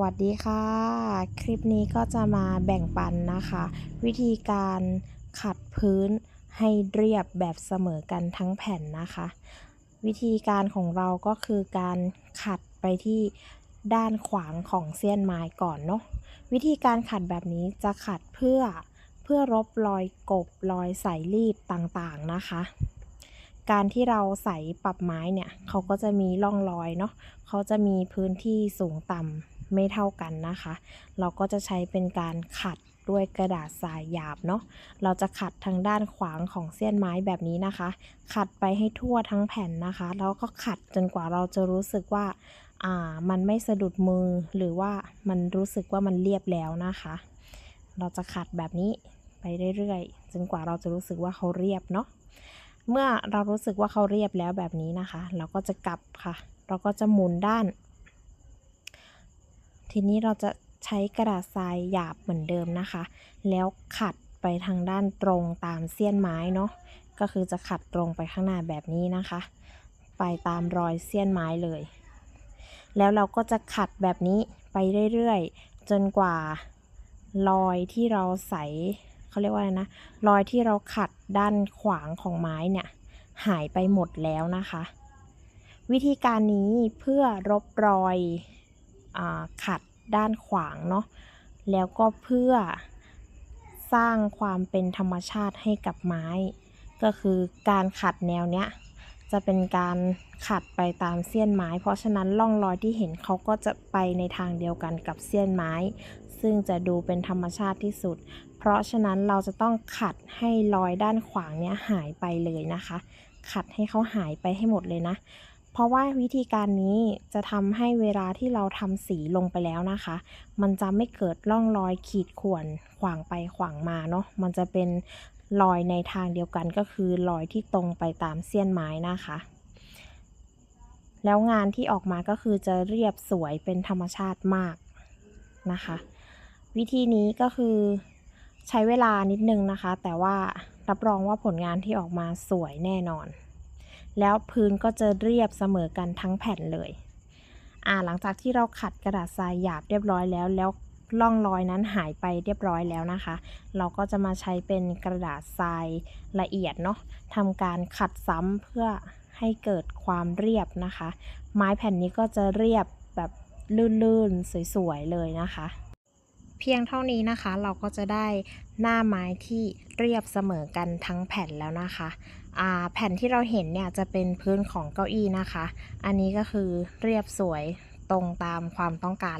วัสดีค่ะ คลิปนี้ก็จะมาแบ่งปันนะคะ วิธีการขัดพื้นให้เรียบแบบเสมอกันทั้งแผ่นนะคะ วิธีการของเราก็คือการขัดไปที่ด้านขวางของเสี้ยนไม้ก่อนเนาะวิธีการขัดแบบนี้จะขัดเพื่อเพื่อรบรอยกบรอยใส่รีดต่างๆนะคะการที่เราใส่ปรับไม้เนี่ย เขาก็จะมีร่องรอยเนาะ เขาจะมีพื้นที่สูงต่ำ ไม่เท่ากันนะคะ เราก็จะใช้เป็นการขัดด้วยกระดาษทรายหยาบเนาะ เราจะขัดทางด้านขวางของเส้นไม้แบบนี้นะคะ ขัดไปให้ทั่วทั้งแผ่นนะคะ แล้วก็ขัดจนกว่าเราจะรู้สึกว่า อ่า มันไม่สะดุดมือ หรือว่ามันรู้สึกว่ามันเรียบแล้วนะคะ เราจะขัดแบบนี้ไปเรื่อยๆ จนกว่าเราจะรู้สึกว่าเขาเรียบเนาะ เมื่อเรารู้สึกว่าเขาเรียบแล้วแบบนี้นะคะ เราก็จะกลับค่ะ เราก็จะหมุนด้าน ทีนี้เราจะใช้กระดาษทรายหยาบเหมือนเดิมนะคะ แล้วขัดไปทางด้านตรงตามเสี้ยนไม้เนาะ ก็คือจะขัดตรงไปข้างหน้าแบบนี้นะคะ ไปตามรอยเสี้ยนไม้เลย แล้วเราก็จะขัดแบบนี้ไปเรื่อยๆ จนกว่ารอยที่เราใส่เขาเรียกว่าอะไรนะ รอยที่เราขัดด้านขวางของไม้เนี่ยหายไปหมดแล้วนะคะ วิธีการนี้เพื่อรบรอย ขัดด้านขวางเนาะแล้วก็เพื่อสร้างความเป็นธรรมชาติให้กับไม้ ก็คือการขัดแนวเนี้ยจะเป็นการขัดไปตามเสี้ยนไม้ เพราะฉะนั้นร่องรอยที่เห็นเขาก็จะไปในทางเดียวกันกับเสี้ยนไม้ ซึ่งจะดูเป็นธรรมชาติที่สุด เพราะฉะนั้นเราจะต้องขัดให้รอยด้านขวางเนี้ยหายไปเลยนะคะ ขัดให้เขาหายไปให้หมดเลยนะ เพราะว่าวิธีการนี้จะทำให้เวลาที่เราทำสีลงไปแล้วนะคะ มันจะไม่เกิดร่องรอยขีดข่วนขวางไปขวางมาเนาะ มันจะเป็นรอยในทางเดียวกันก็คือรอยที่ตรงไปตามเสี้ยนไม้นะคะ แล้วงานที่ออกมาก็คือจะเรียบสวยเป็นธรรมชาติมากนะคะ วิธีนี้ก็คือใช้เวลานิดนึงนะคะ แต่ว่ารับรองว่าผลงานที่ออกมาสวยแน่นอน แล้วพื้นก็จะเรียบเสมอกันทั้งแผ่นเลยอ่าหลังจากที่เราขัดกระดาษทรายหยาบเรียบร้อยแล้ว แล้วร่องรอยนั้นหายไปเรียบร้อยแล้วนะคะ เราก็จะมาใช้เป็นกระดาษทรายละเอียดเนาะทำการขัดซ้ำเพื่อให้เกิดความเรียบนะคะ ไม้แผ่นนี้ก็จะเรียบแบบลื่นๆ สวยๆ เลยนะคะ เพียงเท่านี้นะคะ เราก็จะได้หน้าไม้ที่เรียบเสมอกันทั้งแผ่นแล้วนะคะ แผ่นที่เราเห็นเนี่ยจะเป็นพื้นของเก้าอี้นะคะ อันนี้ก็คือเรียบสวยตรงตามความต้องการ